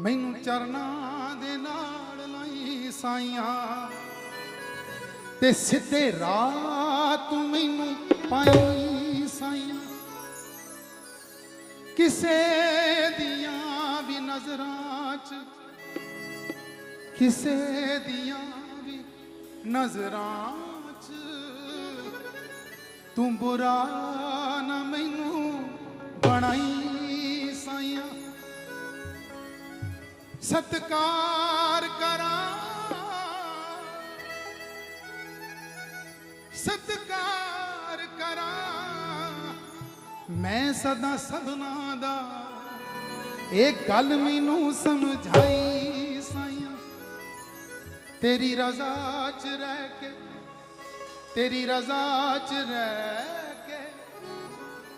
ਮੈਨੂੰ ਚਰਨਾਂ ਦੇ ਨਾਲ ਲਾਈ ਸਾਈਆਂ। ਤੇ ਸਿੱਧੇ ਰਾਹ ਤੂੰ ਮੈਨੂੰ ਪਾਈ ਸਾਈਆਂ। ਕਿਸੇ ਦੀਆਂ ਵੀ ਨਜ਼ਰਾਂ 'ਚ, ਕਿਸੇ ਦੀਆਂ ਵੀ ਨਜ਼ਰਾਂ 'ਚ ਤੂੰ ਬੁਰਾ ਨਾ ਮੈਨੂੰ ਬਣਾਈ ਸਾਈਆਂ। ਸਤਕਾਰ ਕਰਾਂ। ਸਤਕਾਰ ਕਰਾਂ। ਮੈਂ ਸਦਾ ਸਭਨਾ ਦਾ। ਇਹ ਗੱਲ ਮੈਨੂੰ ਸਮਝਾਈ ਸਾਈਆਂ। ਤੇਰੀ ਰਜ਼ਾ 'ਚ ਰਹਿ ਕੇ, ਤੇਰੀ ਰਜ਼ਾ 'ਚ ਰਹਿ ਕੇ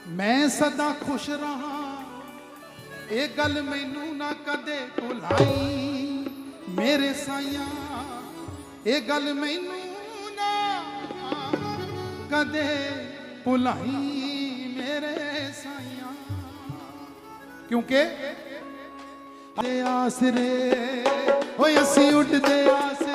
ਮੈਂ ਸਦਾ ਖੁਸ਼ ਰਹਾ। ਇਹ ਗੱਲ ਮੈਨੂੰ ਨਾ ਕਦੇ ਭੁਲਾਈ। ਮੇਰੇ ਸਾਈਆਂ, ਇਹ ਗੱਲ ਮੈਨੂੰ ਨਾ ਕਦੇ ਭੁਲਾਈ। ਮੇਰੇ ਸਾਈਆਂ। ਕਿਉਂਕਿ ਦੇ ਆਸਰੇ ਹੋਏ ਅਸੀਂ ਉੱਡਦੇ ਆਸਰੇ।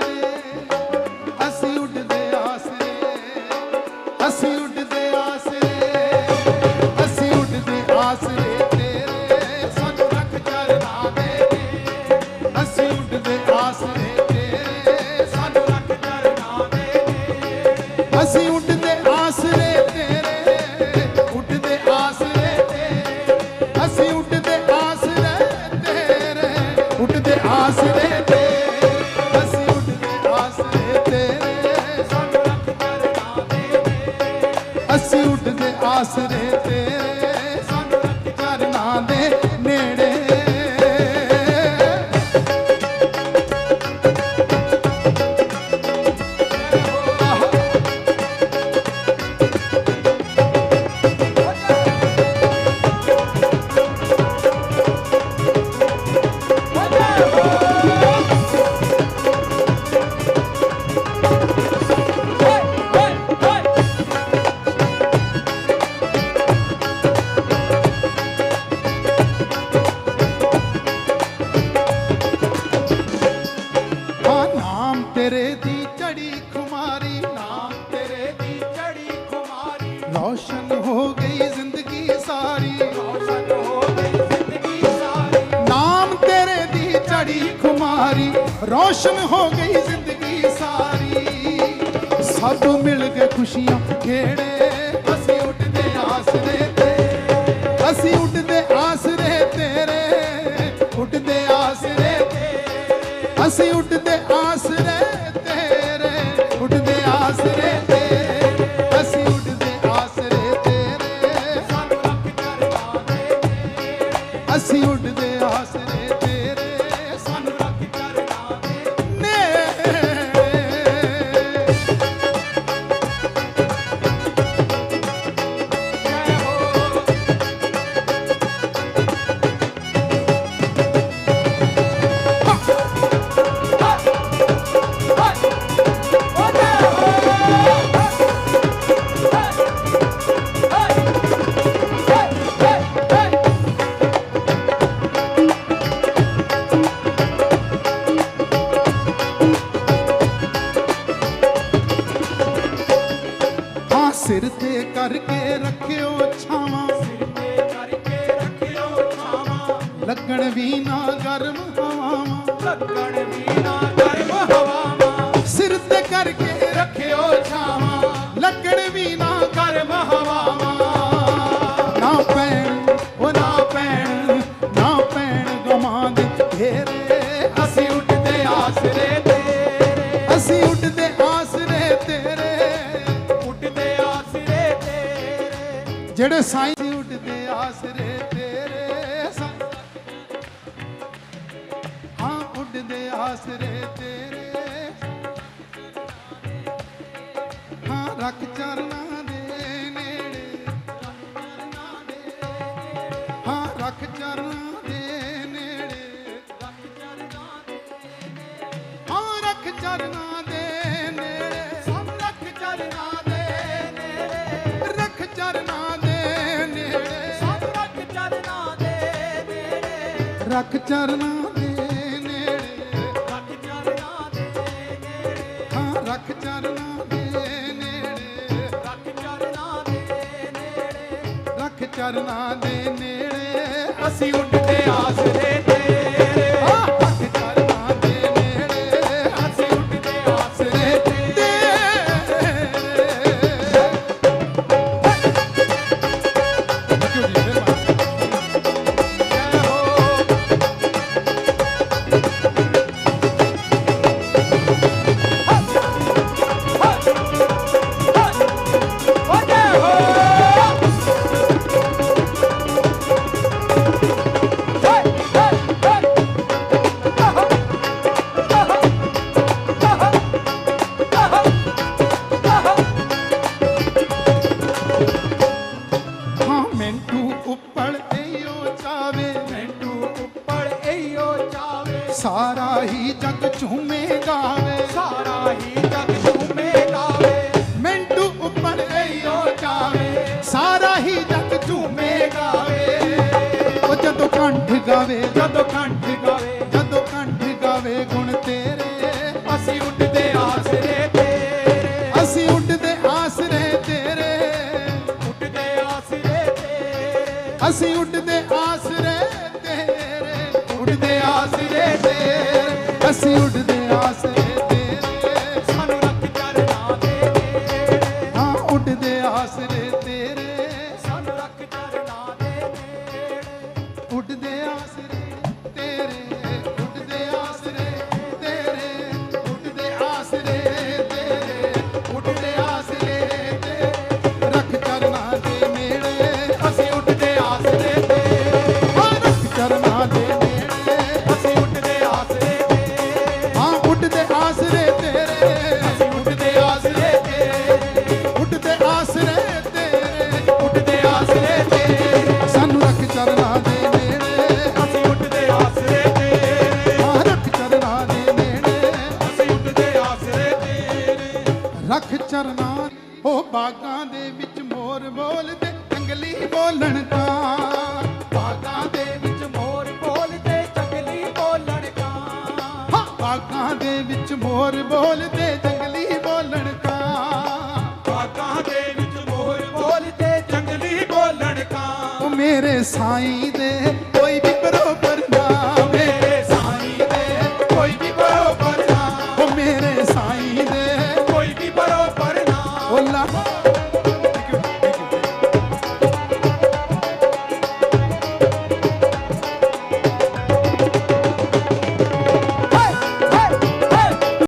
ਉੱਡਦੇ ਹੋ ਗਈ ਜ਼ਿੰਦਗੀ ਸਾਰੀ। ਰੌਸ਼ਨ ਹੋ ਗਈ ਜ਼ਿੰਦਗੀ ਸਾਰੀ ਨਾਮ ਤੇਰੇ ਦੀ ਚੜੀ ਖੁਮਾਰੀ, ਰੋਸ਼ਨ ਹੋ ਗਈ ਜ਼ਿੰਦਗੀ ਸਾਰੀ। ਸਭ ਮਿਲ ਕੇ ਖੁਸ਼ੀਆਂ ਖੇੜੇ, ਅਸੀਂ ਉੱਡਦੇ ਆਸਰੇ ਤੇ। ਅਸੀਂ ਉੱਡਦੇ ਆਸਰੇ ਤੇਰੇ ਉੱਡਦੇ ਆਸਰੇ ਤੇਰੇ ਅਸੀਂ ਉੱਡਦੇ ਆਸਰੇ ਤੇਰੇ ਉੱਡਦੇ ਆਸਰੇ ਕਰਕੇ ਰੱਖਿਓ ਛਾਵਾਂ। ਸਿਰ ਤੇ ਕਰਕੇ ਰੱਖਿਓ ਛਾਵਾਂ ਲੱਗਣ ਵੀ ਨਾ ਗਰਮ ਹਵਾਵਾਂ। ਲੱਗਣ ਵੀ ਜਿਹੜੇ ਸਾਈਂ ਉੱਡਦੇ ਆਸਰੇ ਤੇਰੇ ਹਾਂ ਉੱਡਦੇ ਆਸਰੇ ਤੇਰੇ ਹਾਂ, ਰੱਖ ਚਰਨਾਂ ਦੇ ਨੇੜੇ। ਹਾਂ, ਰੱਖ ਚਰਨਾਂ ਦੇ ਨੇੜੇ। ਹਾਂ, ਰੱਖ ਚਰਨਾਂ ਦੇ ਰੱਖ ਚਰਨਾਂ ਦੇ ਨੇੜੇ। ਰੱਖ ਚਰਨਾਂ ਦੇ ਰੱਖ ਚਰਨਾਂ ਦੇ ਨੇੜੇ। ਰੱਖ ਦੇ ਰੱਖ ਚਰਨਾਂ ਦੇ ਨੇੜੇ। ਅਸੀਂ ਉੱਡਦੇ ਆਸਰੇ গাবে যত কাণ্ঠে ਰੱਖ ਚਰਨਾ ਉਹ ਬਾਗਾਂ ਦੇ ਵਿੱਚ ਮੋਰ ਬੋਲਦੇ ਜੰਗਲੀ ਬੋਲਣ ਦਾ ਬਾਗਾਂ ਦੇ ਵਿੱਚ ਮੋਰ ਬੋਲਦੇ ਜੰਗਲੀ ਬੋਲਣ ਦਾ ਹਾਂ ਬਾਗਾਂ ਦੇ ਵਿੱਚ ਮੋਰ ਬੋਲਦੇ ਜੰਗਲੀ ਬੋਲਣ ਦਾ ਬਾਗਾਂ ਦੇ ਵਿੱਚ ਮੋਰ ਬੋਲਦੇ ਜੰਗਲੀ ਬੋਲਣ ਦਾ ਮੇਰੇ ਸਾਈਂ ਦੇ